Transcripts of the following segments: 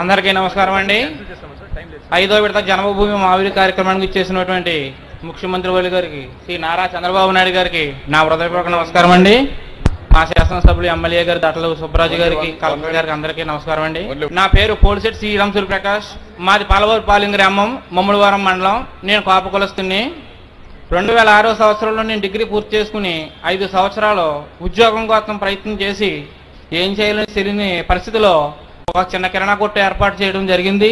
అందరికీ నమస్కారం అండి. ఐదో విడత జన్మభూమి మావిడి కార్యక్రమానికి ఇచ్చేసినటువంటి ముఖ్యమంత్రి వల్లి గారికి శ్రీ నారా చంద్రబాబు నాయుడు గారికి నా హృదయపూర్వక నమస్కారం అండి. మా శాసనసభ్యులు ఎమ్మెల్యే గారు దట్టలు సుబ్బరాజు గారికి కలెక్టర్ గారికి అందరికీ నమస్కారం అండి. నా పేరు పోలిశెట్టి శ్రీరామ్ ప్రకాష్. మాది పాలవూరు పాలింగ్ గ్రామం మమ్మడివారం మండలం. నేను కాపు కులస్తుని. రెండు వేల ఆరో సంవత్సరంలో నేను డిగ్రీ పూర్తి చేసుకుని ఐదు సంవత్సరాలు ఉద్యోగం కోసం ప్రయత్నం చేసి ఏం చేయాలని తెలియని పరిస్థితిలో ఒక చిన్న కిరాణా కొట్టు ఏర్పాటు చేయడం జరిగింది.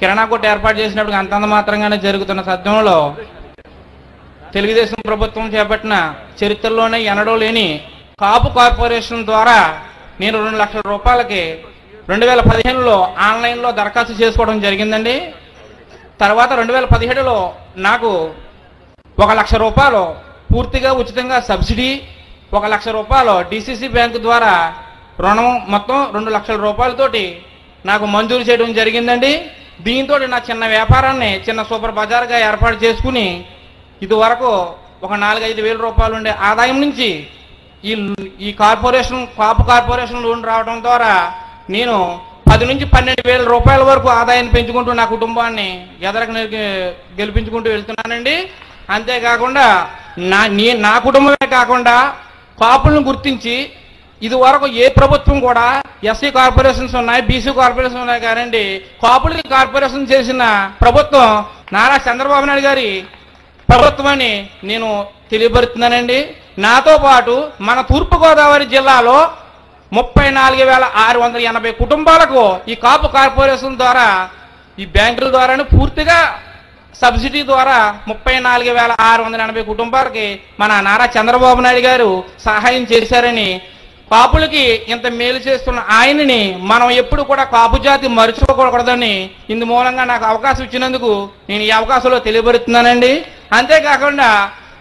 కిరాణా కొట్టు ఏర్పాటు చేసినప్పుడు అంతంత మాత్రంగానే జరుగుతున్న సద్యంలో తెలుగుదేశం ప్రభుత్వం చేపట్టిన చరిత్రలోనే ఎనడో లేని కాపు కార్పొరేషన్ ద్వారా నేను రెండు లక్షల రూపాయలకి రెండు వేల పదిహేనులో ఆన్లైన్లో దరఖాస్తు చేసుకోవడం జరిగిందండి. తర్వాత రెండు వేల పదిహేడులో నాకు ఒక లక్ష రూపాయలు పూర్తిగా ఉచితంగా సబ్సిడీ ఒక లక్ష రూపాయలు డిసిసి బ్యాంకు ద్వారా రుణం మొత్తం రెండు లక్షల రూపాయలతోటి నాకు మంజూరు చేయడం జరిగిందండి. దీంతో నా చిన్న వ్యాపారాన్ని చిన్న సూపర్ బజార్గా ఏర్పాటు చేసుకుని ఇదివరకు ఒక నాలుగైదు వేల రూపాయలు ఉండే ఆదాయం నుంచి ఈ ఈ కార్పొరేషన్ కాపు కార్పొరేషన్ లోన్ రావడం ద్వారా నేను పది నుంచి పన్నెండు వేల రూపాయల వరకు ఆదాయాన్ని పెంచుకుంటూ నా కుటుంబాన్ని ఎదరకు గెలిపించుకుంటూ వెళ్తున్నానండి. అంతేకాకుండా నా నీ నా కుటుంబమే కాకుండా కాపులను గుర్తించి ఇది వరకు ఏ ప్రభుత్వం కూడా ఎస్సీ కార్పొరేషన్స్ ఉన్నాయి బీసీ కార్పొరేషన్ ఉన్నాయి కానండి కాపులకి కార్పొరేషన్ చేసిన ప్రభుత్వం నారా చంద్రబాబు నాయుడు గారి ప్రభుత్వాన్ని నేను తెలియబడుతున్నానండి నాతో పాటు మన తూర్పుగోదావరి జిల్లాలో ముప్పై నాలుగు వేల ఆరు వందల ఎనభై కుటుంబాలకు ఈ కాపు కార్పొరేషన్ ద్వారా ఈ బ్యాంకుల ద్వారానే పూర్తిగా సబ్సిడీ ద్వారా ముప్పై నాలుగు వేల ఆరు వందల ఎనభై కుటుంబాలకి మన నారా చంద్రబాబు నాయుడు గారు సహాయం చేశారని పాపులకి ఇంత మేలు చేస్తున్న ఆయనని మనం ఎప్పుడు కూడా కాపు జాతి మరుచుకోకూడదని ఇందు మూలంగా నాకు అవకాశం ఇచ్చినందుకు నేను ఈ అవకాశంలో తెలియబడుతున్నానండి. అంతేకాకుండా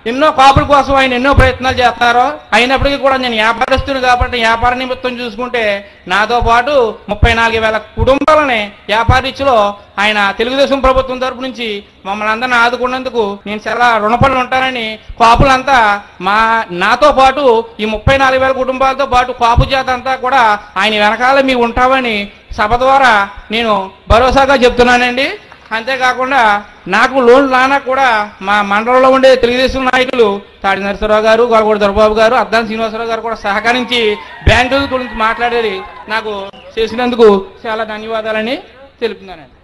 ఎన్నో కాపుల కోసం ఆయన ఎన్నో ప్రయత్నాలు చేస్తారో అయినప్పటికీ కూడా నేను వ్యాపారస్తుని కాబట్టి వ్యాపార నిమిత్తం చూసుకుంటే నాతో పాటు ముప్పై నాలుగు వేల కుటుంబాలని వ్యాపారీచ్చులో ఆయన తెలుగుదేశం ప్రభుత్వం తరపు నుంచి మమ్మల్ని అందరిని ఆదుకున్నందుకు నేను చాలా రుణపడి ఉంటానని కాపులంతా మా నాతో పాటు ఈ ముప్పై నాలుగు వేల కుటుంబాలతో పాటు కాపు జాత అంతా కూడా ఆయన వెనకాల మీ ఉంటామని సభ ద్వారా నేను భరోసాగా చెప్తున్నానండి. అంతేకాకుండా నాకు లోన్ లానా కూడా మా మండలంలో ఉండే తెలుగుదేశం నాయకులు తాడి నరసరావు గారు గొడగూడ దొరబాబు గారు అద్దాన్ శ్రీనివాసరావు గారు కూడా సహకరించి బ్యాంకుల గురించి మాట్లాడేది నాకు చేసినందుకు చాలా ధన్యవాదాలని తెలుపుతున్నానండి.